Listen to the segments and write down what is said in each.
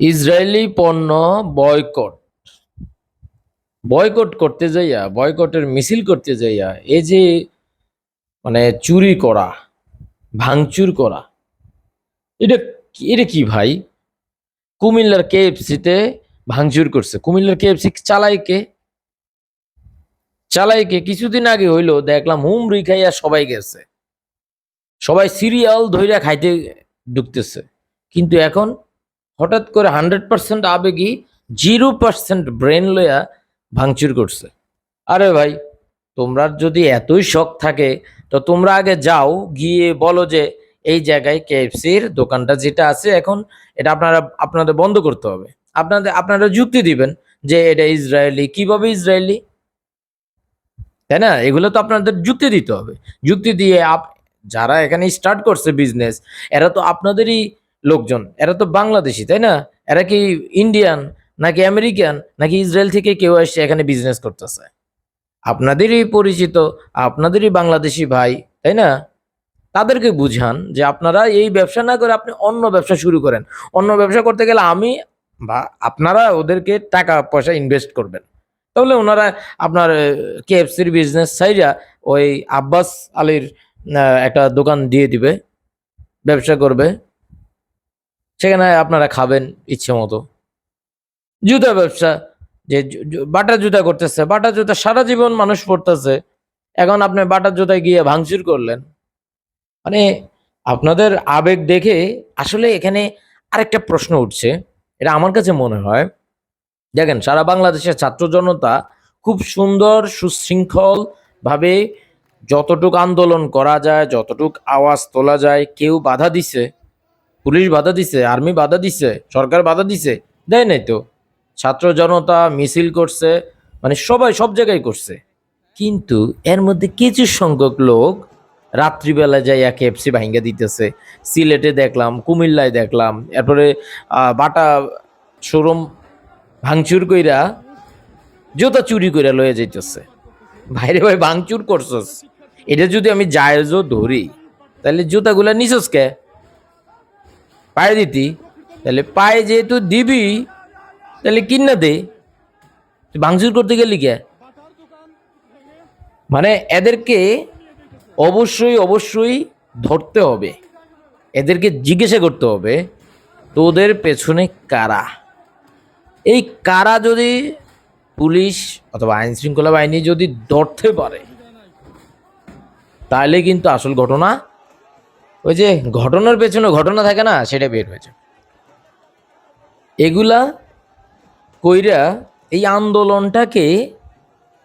Israeli পণ্য boycott. Boycott করতে যাইয়া, বয়কটের মিছিল করতে যাইয়া এই যে মানে চুরি করা, ভাঙচুর করা, এটা এটা কি ভাই? কুমিল্লার কেএফসিতে ভাঙচুর করছে। কুমিল্লার কেএফসি চালাই কে? চালাই কে? কিছুদিন আগে হইল, দেখলাম হুম খাইয়া সবাই গেছে। সবাই সিরিয়াল ধইরা খাইতে ঢুকতেছে। কিন্তু এখন হঠাৎ করে হান্ড্রেড পার্সেন্ট আবেগী জিরো পার্সেন্ট ব্রেন লইয়া ভাঙচুর করছে। আরে ভাই, তোমরা যদি এতই শখ থাকে, তো তোমরা আগে যাও, গিয়ে বলো যে এই জায়গায় কেএফসির দোকানটা যেটা আছে এখন, এটা আপনারা, আপনাদের বন্ধ করতে হবে। আপনাদের, আপনারা যুক্তি দিবেন যে এটা ইসরায়েলি। কীভাবে ইসরায়েলি? তাই না? এগুলো তো আপনাদের যুক্তি দিতে হবে। যুক্তি দিয়ে আপ, যারা এখানে স্টার্ট করছে বিজনেস এরা তো আপনাদেরই লোকজন। এরা তো বাংলাদেশি, তাই না? এরা কি ইন্ডিয়ান নাকি আমেরিকান নাকি ইসরায়েল থেকে কেউ এসে এখানে বিজনেস করতেছে? আপনাদেরই পরিচিত, আপনাদেরই বাংলাদেশি ভাই, তাই না? তাদেরকে বুঝান যে আপনারা এই ব্যবসা না করে আপনি অন্য ব্যবসা শুরু করেন। অন্য ব্যবসা করতে গেলে আমি বা আপনারা ওদেরকে টাকা পয়সা ইনভেস্ট করবেন। তাহলে ওনারা আপনার কেএফসির বিজনেস সাইডা ওই আব্বাস আলীর একটা দোকান দিয়ে দিবে, ব্যবসা করবে। সেখানে আপনারা খাবেন ইচ্ছে মতো। জুতা ব্যবসা, যে বাটা জুতা করতেছে বাটা জুতা সারা জীবন মানুষ পড়তেছে এখন আপনি বাটার জুতায় গিয়ে ভাঙচুর করলেন। মানে আপনাদের আবেগ দেখে আসলে এখানে আরেকটা প্রশ্ন উঠছে, এটা আমার কাছে মনে হয়। দেখেন, সারা বাংলাদেশের ছাত্র জনতা খুব সুন্দর সুশৃঙ্খল ভাবে যতটুক আন্দোলন করা যায়, যতটুক আওয়াজ তোলা যায়, কেউ বাধা দিছে পুলিশ বাধা দিছে, আর্মি বাধা দিছে, সরকার বাধা দিছে, দেয় নাই তো। ছাত্র জনতা মিছিল করছে মানে সবাই সব জায়গায় করছে। কিন্তু এর মধ্যে কিছু সংখ্যক লোক রাত্রিবেলা যাইয়া কেএফসি ভাঙ্গা দিতেছে। সিলেটে দেখলাম, কুমিল্লায় দেখলাম, এরপরে বাটা শোরুম ভাঙচুর কইরা জুতা চুরি কইরা লয়ে যাইতেছে। ভাইরে ভাই, ভাঙচুর করছস? এটা যদি আমি জায়েজও ধরি, তাহলে জুতাগুলা নিছস কে? পায়ে দিতি, তাহলে পায়ে যেহেতু দিবি, তাহলে কিনা দে? তুই ভাঙচুর করতে গেলি কে? মানে এদেরকে অবশ্যই অবশ্যই ধরতে হবে। এদেরকে জিজ্ঞাসা করতে হবে, তোদের পেছনে কারা? এই কারা যদি পুলিশ অথবা আইন শৃঙ্খলা বাহিনী যদি ধরতে পারে, তাহলে কিন্তু আসল ঘটনা ওই যে ঘটনার পেছনে ঘটনা থাকে না, সেটা বের হয়েছে। এগুলা কইরা এই আন্দোলনটাকে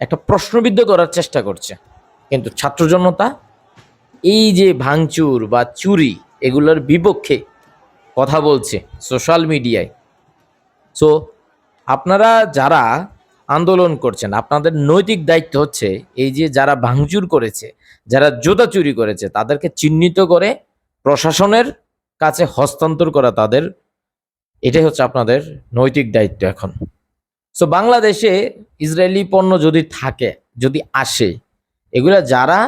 একটা প্রশ্নবিদ্ধ করার চেষ্টা করছে। কিন্তু ছাত্র জনতা, এই যে ভাঙচুর বা চুরি এগুলোর বিপক্ষে কথা বলছে সোশ্যাল মিডিয়ায়। সো আপনারা যারা আন্দোলন করছেন। আপনাদের নৈতিক দায়িত্ব হচ্ছে এই যে যারা ভাঙচুর করেছে, যারা জোতা চুরি করেছে, তাদেরকে চিহ্নিত করে প্রশাসনের কাছে হস্তান্তর করা তাদের। এটাই হচ্ছে আপনাদের নৈতিক দায়িত্ব এখন। সো বাংলাদেশে ইসরায়েলি পণ্য যদি থাকে, যদি আসে, এগুলা যারা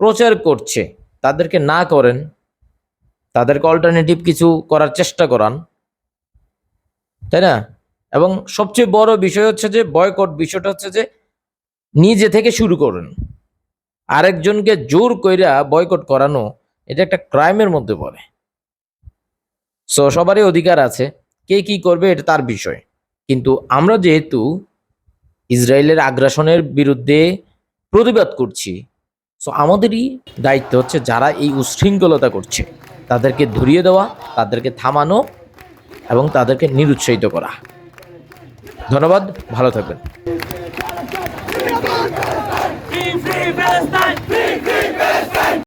প্রচার করছে, তাদেরকে না করেন, তাদেরকে অল্টারনেটিভ কিছু করার চেষ্টা করান। তাই না? এবং সবচেয়ে বড় বিষয় হচ্ছে যে বয়কট বিষয়টা হচ্ছে যে, নিজে থেকে শুরু করেন। আরেকজনকে জোর কইরা বয়কট করানো, এটা একটা ক্রাইমের মধ্যে পড়ে। সো সবারই অধিকার আছে, কে কি করবে এটা তার বিষয়। কিন্তু আমরা যেহেতু ইসরায়েলের আগ্রাসনের বিরুদ্ধে প্রতিবাদ করছি সো আমাদেরই দায়িত্ব হচ্ছে যারা এই উশৃঙ্খলতা করছে, তাদেরকে ধরিয়ে দেওয়া, তাদেরকে থামানো এবং তাদেরকে নিরুৎসাহিত করা। ধন্যবাদ ভালো থাকবেন